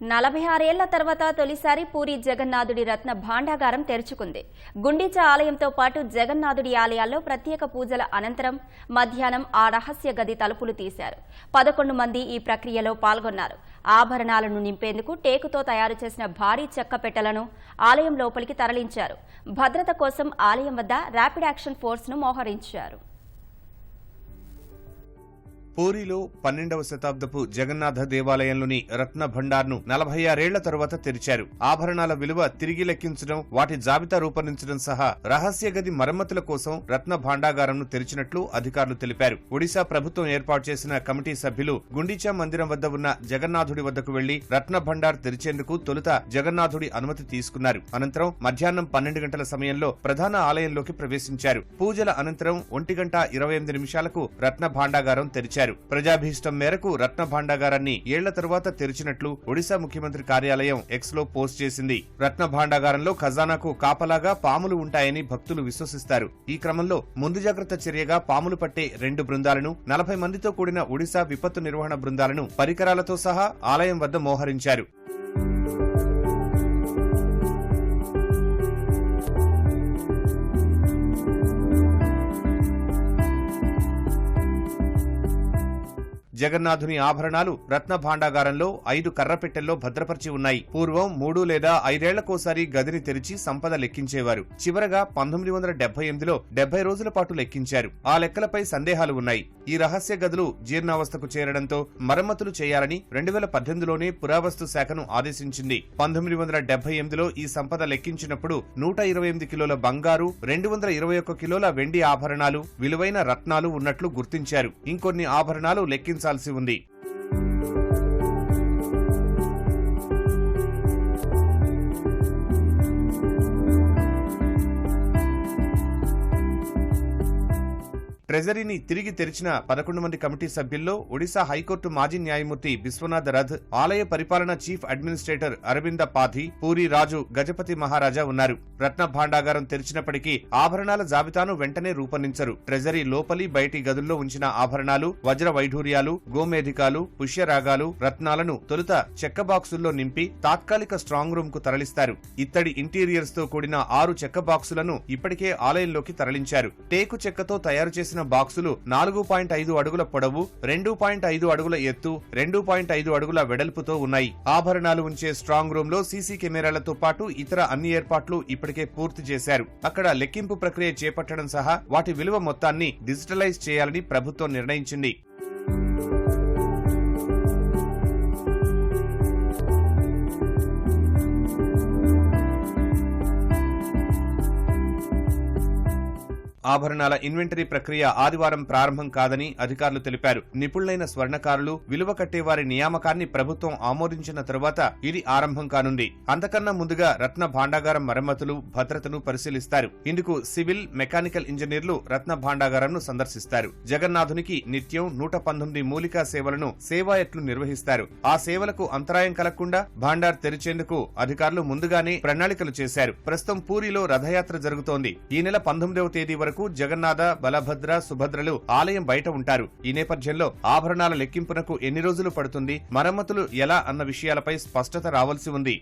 నలభై ఆరేళ్ళ తర్వాత తొలిసారి పూరి జగన్నాథుడి రత్న భాండాగారం తెరుచుకుంది. గుండీచ ఆలయంతో పాటు జగన్నాథుడి ఆలయాల్లో ప్రత్యేక పూజల అనంతరం మధ్యాహ్నం ఆ రహస్య గది తలుపులు తీశారు. పదకొండు మంది ఈ ప్రక్రియలో పాల్గొన్నారు. ఆభరణాలను నింపేందుకు టేకుతో తయారు చేసిన భారీ చెక్క పెట్టెలను ఆలయం లోపలికి తరలించారు. భద్రత కోసం ఆలయం వద్ద ర్యాపిడ్ యాక్షన్ ఫోర్స్ను మోహరించారు. పూరిలో పన్నెండవ శతాబ్దపు జగన్నాథ దేవాలయంలోని రత్న భండార్ను నలభై ఆరేళ్ళ తరువాత తెరిచారు. ఆభరణాల విలువ తిరిగి లెక్కించడం వాటి జాబితా రూపొందించడం సహా రహస్య గది మరమ్మతుల కోసం రత్న భాండాగారంను తెరిచినట్లు అధికారులు తెలిపారు. ఒడిశా ప్రభుత్వం ఏర్పాటు చేసిన కమిటీ సభ్యులు గుండీచా మందిరం వద్ద ఉన్న జగన్నాథుడి వద్దకు వెళ్ళి రత్న భండార్ తెరిచేందుకు తొలుత జగన్నాథుడి అనుమతి తీసుకున్నారు. అనంతరం మధ్యాహ్నం పన్నెండు గంటల సమయంలో ప్రధాన ఆలయంలోకి ప్రవేశించారు. పూజల అనంతరం ఒంటి గంట ఇరవై ఎనిమిది నిమిషాలకు రత్న భాండాగారం తెరిచారు. ప్రజాభీష్టం మేరకు రత్న భాండాగారాన్ని ఏళ్ళ తరువాత తెరిచినట్లు ఒడిశా ముఖ్యమంత్రి కార్యాలయం ఎక్స్లో పోస్ట్ చేసింది. రత్న భాండాగారంలో ఖజానాకు కాపలాగా పాములు ఉంటాయని భక్తులు విశ్వసిస్తారు. ఈ క్రమంలో ముందు జాగ్రత్త చర్యగా పాములు పట్టే రెండు బృందాలను నలభై మందితో కూడిన ఒడిశా విపత్తు నిర్వహణ బృందాలను పరికరాలతో సహా ఆలయం వద్ద మోహరించారు. జగన్నాథుని ఆభరణాలు రత్న భాండాగారంలో ఐదు కర్రపెట్టెల్లో భద్రపరిచి ఉన్నాయి. పూర్వం మూడు లేదా ఐదేళ్ళకోసారి గదిని తెరిచి సంపద లెక్కించేవారు. చివరగా పంతొమ్మిది వందల డెబ్బై ఎనిమిదిలో డెబ్బై రోజుల పాటు లెక్కించారు. ఆ లెక్కలపై సందేహాలు ఉన్నాయి. ఈ రహస్య గదులు జీర్ణావస్థకు చేరడంతో మరమ్మతులు చేయాలని రెండు వేల పద్దెనిమిదిలోనే పురావస్తు శాఖను ఆదేశించింది. పంతొమ్మిది వందల డెబ్బై ఎనిమిదిలో ఈ సంపద లెక్కించినప్పుడు నూట ఇరవై ఎనిమిది కిలోల బంగారు రెండు వందల ఇరవై ఒక్క కిలోల వెండి ఆభరణాలు విలువైన రత్నాలు ఉన్నట్లు గుర్తించారు. ఇంకొన్ని ఆభరణాలు లెక్కించాల్సి ఉంది. ట్రెజరీని తిరిగి తెరిచిన పదకొండు మంది కమిటీ సభ్యుల్లో ఒడిశా హైకోర్టు మాజీ న్యాయమూర్తి విశ్వనాథ్ రథ్ ఆలయ పరిపాలన చీఫ్ అడ్మినిస్ట్రేటర్ అరవింద పాధి పూరి రాజు గజపతి మహారాజా ఉన్నారు. రత్న భాండాగారం తెరిచినప్పటికీ ఆభరణాల జాబితాను వెంటనే రూపొందించరు. ట్రెజరీ లోపలి బయటి గదుల్లో ఉంచిన ఆభరణాలు వజ్ర వైఢూర్యాలు గోమేధికాలు పుష్యరాగాలు రత్నాలను తొలుత చెక్క బాక్సుల్లో నింపి తాత్కాలిక స్ట్రాంగ్ రూమ్కు తరలిస్తారు. ఇత్తడి ఇంటీరియర్స్తో కూడిన ఆరు చెక్క బాక్సులను ఇప్పటికే ఆలయంలోకి తరలించారు. టేకు చెక్కతో తయారు చేసిన బాక్సులు నాలుగు పాయింట్ ఐదు అడుగుల పొడవు రెండు పాయింట్ ఐదు అడుగుల ఎత్తు రెండు పాయింట్ ఐదు అడుగుల వెడల్పుతో ఉన్నాయి. ఆభరణాలు ఉంచే స్ట్రాంగ్ రూమ్లో సీసీ కెమెరాలతో పాటు ఇతర అన్ని ఏర్పాట్లు ఇప్పటికే పూర్తి చేశారు. అక్కడ లెక్కింపు ప్రక్రియ చేపట్టడం సహా వాటి విలువ మొత్తాన్ని డిజిటలైజ్ చేయాలని ప్రభుత్వం నిర్ణయించింది. ఆభరణాల ఇన్వెంటరీ ప్రక్రియ ఆదివారం ప్రారంభం కాదని అధికారులు తెలిపారు. నిపుణులైన స్వర్ణకారులు విలువ కట్టేవారి నియామకాన్ని ప్రభుత్వం ఆమోదించిన తరువాత ఇది ఆరంభం కానుంది. అంతకన్నా ముందుగా రత్న భాండాగారం మరమ్మతులు భద్రతను పరిశీలిస్తారు. ఇందుకు సివిల్ మెకానికల్ ఇంజనీర్లు రత్న భాండాగారంను సందర్శిస్తారు. జగన్నాథునికి నిత్యం నూట పంతొమ్మిది మూలికా సేవలను సేవాయట్లు నిర్వహిస్తారు. ఆ సేవలకు అంతరాయం కలగకుండా భాండార్ తెరిచేందుకు అధికారులు ముందుగానే ప్రణాళికలు చేశారు. ప్రస్తుతం పూరిలో రథయాత్ర జరుగుతోంది. ఈ నెల పంతొమ్మిదవ తేదీ వరకు వరకు జగన్నాథ బలభద్ర సుభద్రలు ఆలయం బయట ఉంటారు. ఈ నేపథ్యంలో ఆభరణాల లెక్కింపునకు ఎన్ని రోజులు పడుతుంది? మరమ్మతులు ఎలా అన్న విషయాలపై స్పష్టత రావాల్సి ఉంది.